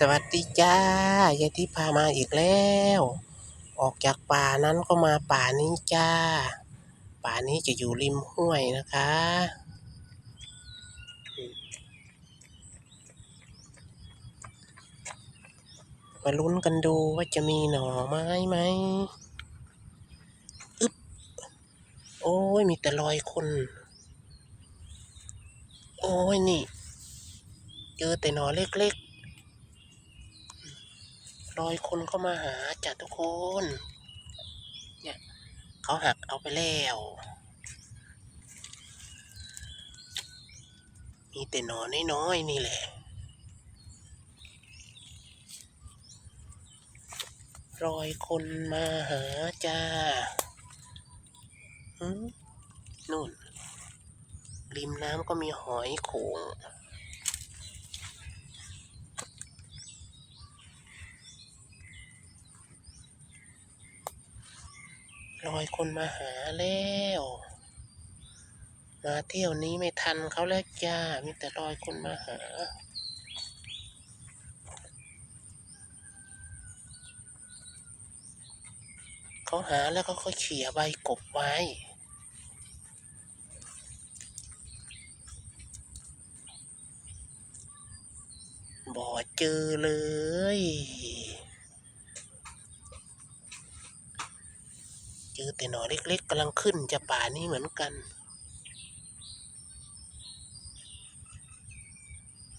สวัสดีจ้ายายทิพย์พามาอีกแล้ว ออกจากป่านั้นก็มาป่านี้จ้า ป่านี้จะอยู่ริมห้วยนะคะ มาลุ้นกันดูว่าจะมีหน่อไม้ไหมอึ๊บโอ้ยมีแต่รอยคน โอ้ยนี่ เจอแต่หน่อเล็ก รอยคนเข้ามาหาจ้ะทุกคน เนี่ยเขาหักเอาไปแล้ว มีแต่หนอนน้อยๆนี่แหละ รอยคนมาหาจ้าหืมนู่น ริมน้ำก็มีหอยโขง อยคนมาหาแล้ว มาเที่ยวนี้ไม่ทันเขาแล้วจ้า มีแต่รอยคนมาหา เขาหาแล้วเขาก็เขี่ยใบกบไว้บ่เจอเลย น่อเล็กๆกำลังขึ้นจะป่านี้เหมือนกัน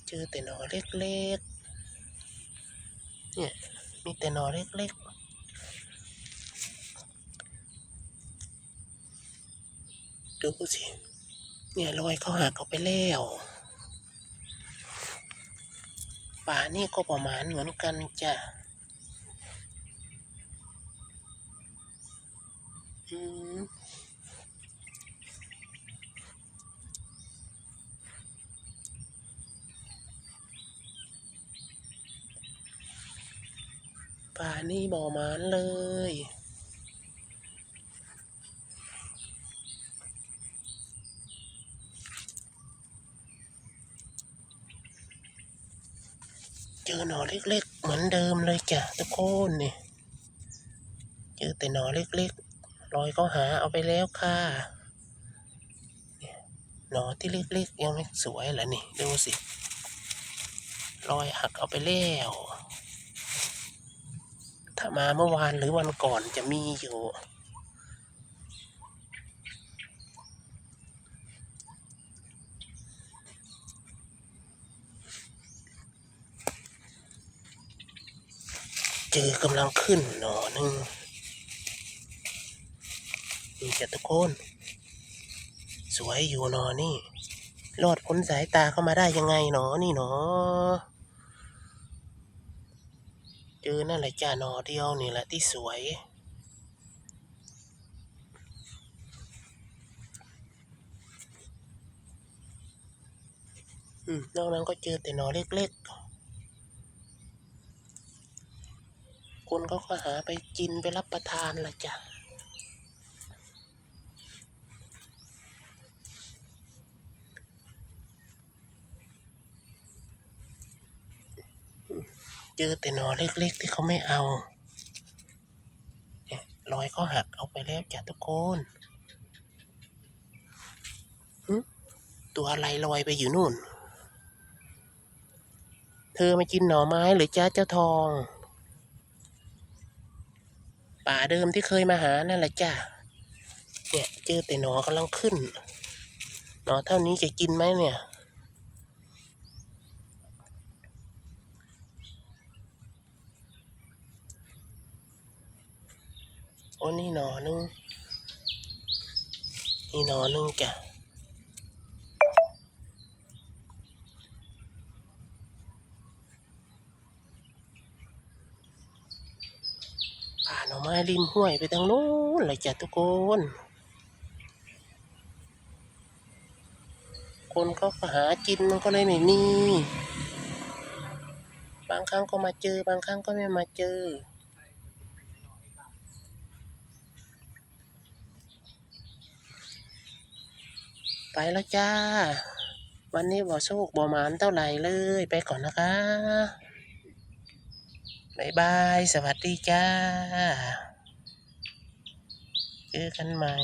เจอแต่หน่อเล็กๆ เนี่ยมีแต่หน่อเล็กๆดูสิ เนี่ยรอยเขาหักเขาไปแล้ว ป่านี่ก็ประมาณเหมือนกันจ้ะ อืมป่านี่บ่อมานเลย เจอหน่อเล็กๆ เหมือนเดิมเลยจ้ะทุกคนนี่ เจอแต่หน่อเล็กๆ รอยเขาหาเอาไปแล้วค่ะหนอที่เล็กๆยังไม่สวยเหรอนี่ดูสิรอยหักเอาไปแล้วถ้ามาเมื่อวานหรือวันก่อนจะมีอยู่เจอกำลังขึ้นหนอหนึ่ง นี่จะทุกคน สวยอยู่หนอนี่รอดพ้นสายตาเข้ามาได้ยังไงหนอนี่หนอเจอนั่นแหละจ้าหนอเดียวนี่แหละที่สวย อืมนอกนั้นก็เจอแต่หนอเล็กๆคนเขาก็หาไปกินไปรับประทานละจ้ะ เจอแต่หนอเล็กๆที่เขาไม่เอาเนี่ยรอยเขาหักเอาไปแล้วจ้ะทุกคนหึตัวอะไรลอยไปอยู่นู่น เธอมากินหน่อไม้หรือจ้าเจ้าทอง ป่าเดิมที่เคยมาหานั่นแหละจ้ะเนี่ยเจอแต่หนอกำลังขึ้น หนอเท่านี้จะกินไหมเนี่ย โอ้นี่หนอนึงนี่หนอนึงจ้ะผ่านออกมาริมห้วยไปทางโน้นเลยจ้ะทุกคน คนเขาก็หากินมันก็เลยไม่มี บางครั้งก็มาเจอบางครั้งก็ไม่มาเจอ ไปแล้วจ้า วันนี้บ่โชคบ่หมานเท่าไหร่เลย ไปก่อนนะคะบายบาย สวัสดีจ้า เจอกันใหม่